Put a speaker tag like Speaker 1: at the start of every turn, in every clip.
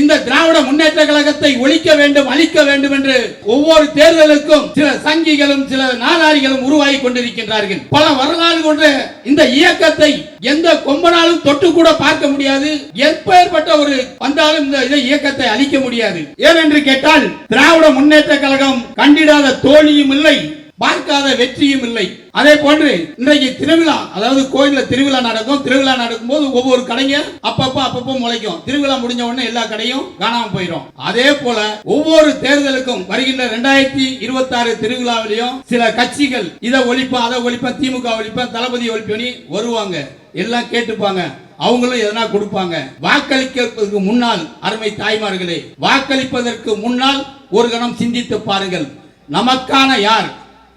Speaker 1: இந்த திராவிட முன்னேற்ற கழகத்தை ஒழிக்க வேண்டும் அழிக்க வேண்டும் என்று ஒவ்வொரு தேர்தலுக்கும் சில சங்கிகளும் சில நாளாரிகளும் உருவாகி கொண்டிருக்கின்றார்கள். பல வரலாறு கொண்ட இந்த இயக்கத்தை எந்த கொம்பனாலும் தொட்டு கூட பார்க்க முடியாது. எப்பேற்பட்ட ஒரு வந்தாலும் இந்த இதை இயக்கத்தை அழிக்க முடியாது. ஏனென்று கேட்டால் திராவிட முன்னேற்ற கழகம் கண்டிடாத தோழியும் இல்லை. பார்க்காத வெற்றியும் இல்லை. அதே போன்று இன்றைக்கு திருவிழா அதாவது கோயில்ல திருவிழா நடக்கும். திருவிழா நடக்கும் போது ஒவ்வொரு கடைங்க அப்பப்ப அப்பப்போ முளைக்கும். திருவிழா முடிஞ்ச உடனே எல்லா கடையும் காணாம போயிடும் அதே போல ஒவ்வொரு தேர்தலுக்கும் வருகின்ற ரெண்டாயிரத்தி இருபத்தி ஆறு திருவிழாவிலையும் சில கட்சிகள் இதை ஒழிப்பா அதை ஒழிப்பா திமுக ஒழிப்பா தளபதி ஒழிப்பி வருவாங்க. எல்லாம் கேட்டுப்பாங்க. அவங்களும் எதனா கொடுப்பாங்க. வாக்களிக்கிறதுக்கு முன்னால் அருமை தாய்மார்களே வாக்களிப்பதற்கு முன்னால் ஒரு கணம் சிந்தித்து பாருங்கள். நமக்கான யார்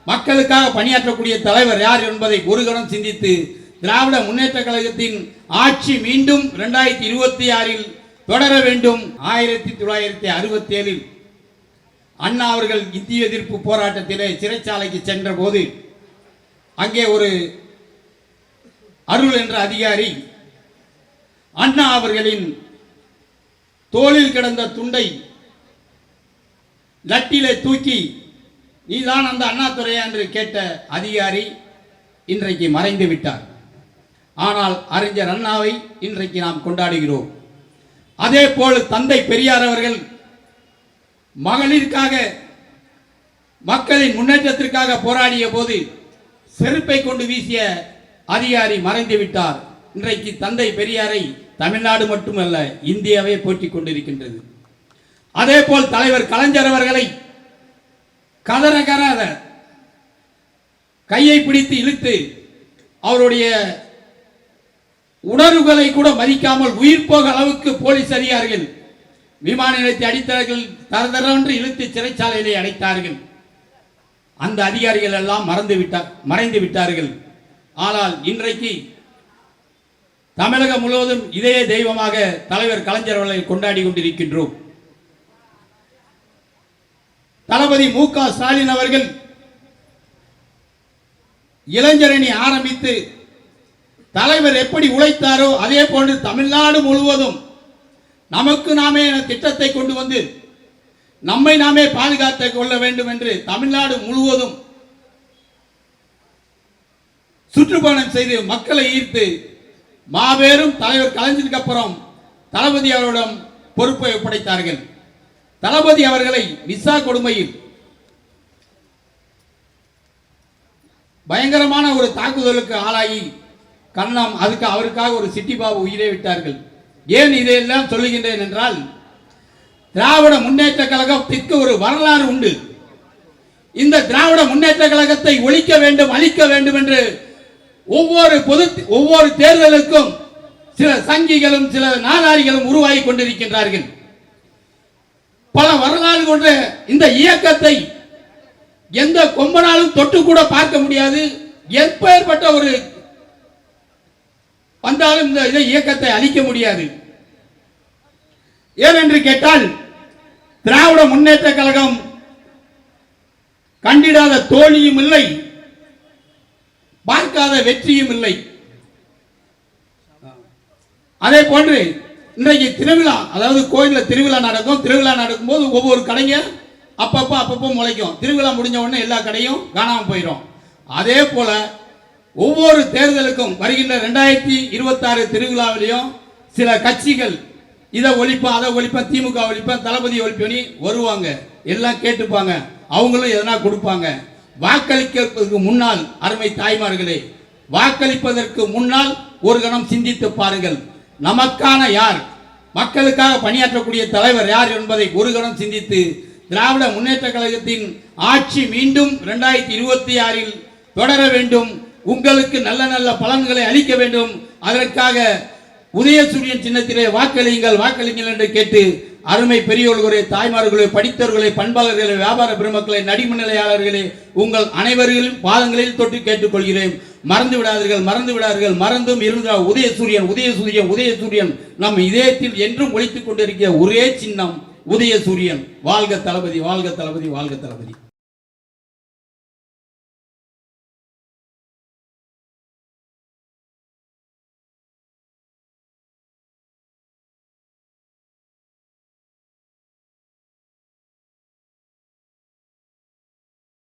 Speaker 1: மக்களுக்காக பணியாற்றக்கூடிய தலைவர் யார் என்பதை ஒருகணம் சிந்தித்து திராவிட முன்னேற்ற கழகத்தின் ஆட்சி மீண்டும் இரண்டாயிரத்தி இருபத்தி ஆறில் தொடர வேண்டும். ஆயிரத்தி தொள்ளாயிரத்தி அறுபத்தி ஏழில் அண்ணா அவர்கள் இந்திய எதிர்ப்பு போராட்டத்திலே சிறைச்சாலைக்கு சென்ற போது அங்கே ஒரு அருள் என்ற அதிகாரி அண்ணா அவர்களின் தோளில் கிடந்த துண்டை லட்டிலே தூக்கி நீதான் அந்த அண்ணாதுரையா என்று கேட்ட அதிகாரி இன்றைக்கு மறைந்து விட்டார். ஆனால் அறிஞர் அண்ணாவை இன்றைக்கு நாம் கொண்டாடுகிறோம். அதே போல் தந்தை பெரியார் அவர்கள் மகளிருக்காக மக்களின் முன்னேற்றத்திற்காக போராடிய போது செருப்பை கொண்டு வீசிய அதிகாரி மறைந்து விட்டார். இன்றைக்கு தந்தை பெரியாரை தமிழ்நாடு மட்டுமல்ல இந்தியாவே போற்றிக் கொண்டிருக்கின்றது. அதே போல் தலைவர் கலைஞர் அவர்களை கதற கராத கையை பிடித்து இழுத்து அவருடைய உணர்வுகளை கூட மதிக்காமல் உயிர் போக அளவுக்கு போலீஸ் அதிகாரிகள் விமான நிலையத்தை அடித்தார்கள் தரதரென்று இழுத்து சிறைச்சாலையிலே அடைத்தார்கள். அந்த அதிகாரிகள் எல்லாம் மறந்து விட்டார் மறைந்து விட்டார்கள். ஆனால் இன்றைக்கு தமிழகம் முழுவதும் இதே தெய்வமாக தலைவர் கலைஞர் அவர்களை கொண்டாடி கொண்டிருக்கின்றோம். தளபதி மு க ஸ்டாலின் அவர்கள் இளைஞரணி ஆரம்பித்து தலைவர் எப்படி உழைத்தாரோ அதே போன்று தமிழ்நாடு முழுவதும் நமக்கு நாமே என திட்டத்தை கொண்டு வந்து நம்மை நாமே பாதுகாத்துக் கொள்ள வேண்டும் என்று தமிழ்நாடு முழுவதும் சுற்றுப்பயணம் செய்து மக்களை ஈர்த்து மாபெரும் தலைவர் கலைஞருக்கு அப்புறம் தளபதி அவரிடம் பொறுப்பை ஒப்படைத்தார்கள். தளபதி அவர்களை விசா கொடுமையில் பயங்கரமான ஒரு தாக்குதலுக்கு ஆளாகி கண்ணம் அதுக்கு அவருக்காக ஒரு சிட்டிபாபு உயிரை விட்டார்கள். ஏன் இதையெல்லாம் சொல்லுகின்றேன் என்றால் திராவிட முன்னேற்ற கழகத்திற்கு ஒரு வரலாறு உண்டு. இந்த திராவிட முன்னேற்ற கழகத்தை ஒழிக்க வேண்டும் அழிக்க வேண்டும் என்று ஒவ்வொரு பொது ஒவ்வொரு தேர்தலுக்கும் சில சங்கிகளும் சில நாளாரிகளும் உருவாகி கொண்டிருக்கின்றார்கள். பல வரலாறு கொண்ட இந்த இயக்கத்தை எந்த கொம்பனாலும் தொட்டு கூட பார்க்க முடியாது. எப்பேற்பட்ட ஒரு வந்தாலும் இந்த இதை இயக்கத்தை அழிக்க முடியாது. ஏனென்று கேட்டால் திராவிட முன்னேற்ற கழகம் கண்டிடாத தோல்வியும் இல்லை பார்க்காத வெற்றியும் இல்லை. அதே போன்று இன்றைக்கு திருவிழா அதாவது கோயிலில் திருவிழா நடக்கும். திருவிழா நடக்கும்போது ஒவ்வொரு கடைங்க அப்பப்போ அப்பப்போ முளைக்கும். திருவிழா முடிஞ்ச உடனே எல்லா கடையும் காணாமல் போயிடும் அதே போல ஒவ்வொரு தேர்தலுக்கும் வருகின்ற ரெண்டாயிரத்தி இருபத்தாறு திருவிழாவிலையும் சில கட்சிகள் இதை ஒழிப்பா அதை ஒழிப்பா திமுக ஒழிப்பா தளபதி ஒழிப்போனி வருவாங்க. எல்லாம் கேட்டுப்பாங்க. அவங்களும் எதனா கொடுப்பாங்க. வாக்களிக்கிறதுக்கு முன்னால் அருமை தாய்மார்களே வாக்களிப்பதற்கு முன்னால் ஒரு கணம் சிந்தித்து பாருங்கள். நமக்கான யார்? மக்களுக்காக பணியாற்றக்கூடிய தலைவர் யார் என்பதை ஒருகணம் சிந்தித்து திராவிட முன்னேற்ற கழகத்தின் ஆட்சி மீண்டும் இரண்டாயிரத்தி இருபத்தி ஆறில் தொடர வேண்டும். உங்களுக்கு நல்ல நல்ல பலன்களை அளிக்க வேண்டும். அதற்காக உதயசூரியன் சின்னத்திலே வாக்களியுங்கள் வாக்களியுங்கள் என்று கேட்டு அருமை பெரியோர்களே தாய்மார்களே படித்தவர்களே பண்பாளர்களே வியாபார பெருமக்களே நடிமநிலையாளர்களே உங்கள் அனைவரிலும் பாதங்களில் தொட்டு கேட்டுக்கொள்கிறேன். மறந்து விடாதீர்கள் மறந்து விடாதீர்கள். மறந்தும் இருந்தால் உதயசூரியன் உதய சூரியன் நம் இதயத்தில் என்றும் ஒழித்துக் கொண்டிருக்கிற ஒரே சின்னம் உதயசூரியன். வாழ்க தளபதி வாழ்க தளபதி வாழ்க தளபதி.